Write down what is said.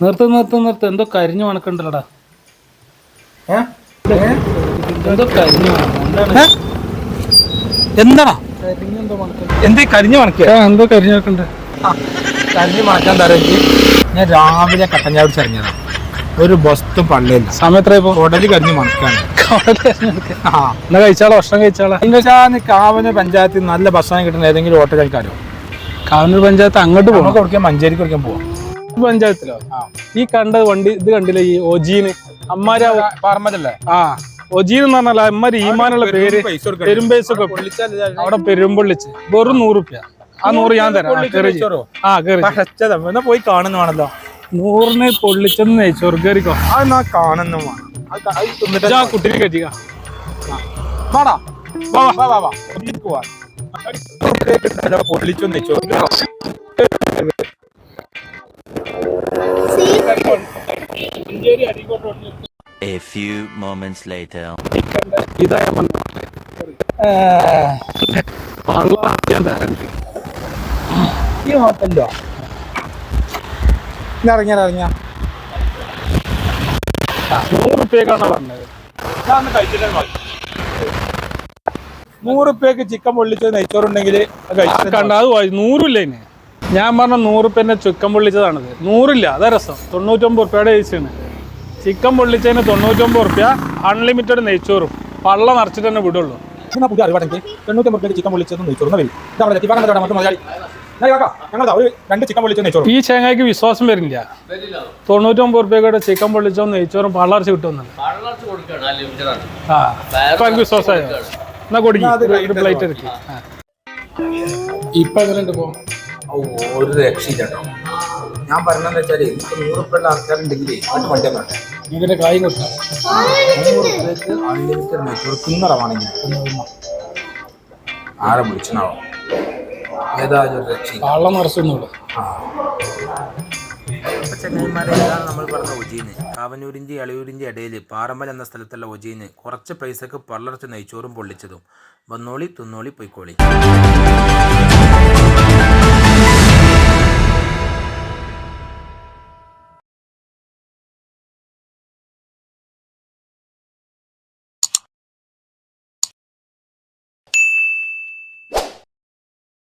നിർത്ത് നിർത്ത് നിർത്ത്. എന്തോ കരിഞ്ഞു മണക്കണ്ടല്ലടാ എന്തോ കരിഞ്ഞു എന്താടാ? എന്തേ കരിഞ്ഞു എന്തോ കരിഞ്ഞു മണക്കണ്ട കരിഞ്ഞു മണക്കാൻ തരക്ക് ഞാൻ രാവിലെ കട്ടഞ്ഞാട് പിടിച്ചിറങ്ങിയതാ ഒരു ബസ്തും പള്ളിയില്ല. സമയത്ര ഉടലി കരിഞ്ഞു മണക്കാണ് എന്നാ കഴിച്ചാളോ ഭക്ഷണം കഴിച്ചാളോ. എന്താ കാവന പഞ്ചായത്തിൽ നല്ല ഭക്ഷണം കിട്ടുന്ന ഏതെങ്കിലും ഹോട്ടൽ കഴിക്കാരോ കാവന്നൂർ പഞ്ചായത്ത് അങ്ങോട്ട് പോകണം മഞ്ചേരിക്ക് കൊടുക്കാൻ പോവാം. പഞ്ചായത്തിലോ? ഈ കണ്ട വണ്ടി ഇത് കണ്ടില്ല ഈ ഒജീന് അമ്മാര് പറമ്പല്ലേ ആ ഒജീൻ എന്ന് പറഞ്ഞാൽ അമ്മാര് ഈമാനുള്ള പേര് പെരുമ്പേസ് ഒക്കെ അവിടെ പെരുമ്പൊള്ളിച്ച് വെറും നൂറുപ്യ റുപ്യ. ആ നൂറ് ഞാൻ തരാം. ആ, പോയി കാണുന്നതാണല്ലോ. നൂറിന് പൊള്ളിച്ചെന്ന് നെയ്ച്ചോറ് കയറിക്കോ അത് നാ കാണുന്ന കുട്ടിനെ കെട്ടിക്ക. വാടാ. വാ, വാ, വാ, വാ. പൊള്ളിച്ചൊന്ന് വെച്ചോ. A few moments later. ഇതായ ഈ ഹോട്ടലിലോ ഇറങ്ങിയ ഇറങ്ങിയ നൂറ് റുപ്യക്കാണ് പറഞ്ഞത് നൂറ് റുപ്യക്ക് ചിക്കൻ പൊള്ളിച്ചത് നെയ്ച്ചോറുണ്ടെങ്കിൽ കണ്ട അത് വായി- നൂറില്ല ഇനി? ഞാൻ പറഞ്ഞ നൂറ് റുപ്യന്റെ ചിക്കൻ പൊള്ളിച്ചതാണിത്. നൂറില്ല അതാ രസം. തൊണ്ണൂറ്റൊമ്പത് റുപ്യയുടെ ഏച്ചിയാണ് ചിക്കൻ പൊള്ളിച്ചതിന് തൊണ്ണൂറ്റൊമ്പത് റുപ്യ അൺലിമിറ്റഡ് നെയ്ച്ചോറും. പള്ള നിറച്ചിട്ട് തന്നെ വിടുള്ളൂ. പുതിയ അറിവാണെങ്കിൽ ചിക്കൻ പൊള്ളിച്ചത് നെയ്ച്ചോറുന്ന വരും മലയാളി? ഈ ചേങ്ങായിക്ക് വിശ്വാസം വരില്ല. തൊണ്ണൂറ്റൊമ്പത് റുപ്യയുടെ ചിക്കൻ പൊള്ളിച്ചോ നെയ്ച്ചോറും പള്ളർച്ച കിട്ടുന്നുണ്ട് ആ വിശ്വാസമായോ? എന്നാ കൊടുക്കും. ഒരു പ്ലേറ്റ് എടുക്കും. ഇപ്പൊ എങ്ങനെയുണ്ട് ഇപ്പൊ? ഒരു രക്ഷയില്ലോ ഞാൻ പറഞ്ഞതെന്ന് വെച്ചാൽ ഇപ്പൊ നൂറ് റുപ്യുള്ള ആൾക്കാരുണ്ടെങ്കിൽ അങ്ങോട്ട് വണ്ടി വേണ്ട ഇതിന്റെ കായും കൊടുക്കാം നൂറ് റുപ്യക്ക് അൺലിമിറ്റഡ് നെയ്ച്ചോറ് തിന്നറവാണെങ്കിൽ ആരെ വിളിച്ചനാവോ ഏതായാലും രക്ഷ നിറച്ചൊന്നുമില്ല. ചങ്ങായിമാരെ നമ്മൾ പറഞ്ഞ ഒജീന് കാവന്നൂരിന്റെ അളിയൂരിന്റെ ഇടയിൽ പാറമ്പൽ എന്ന സ്ഥലത്തുള്ള ഒജീന് കുറച്ച് പൈസക്ക് പള്ളർച്ച് നെയ്ച്ചോറും പൊള്ളിച്ചതും. വന്നോളി തിന്നോളി പൊയ്ക്കോളി.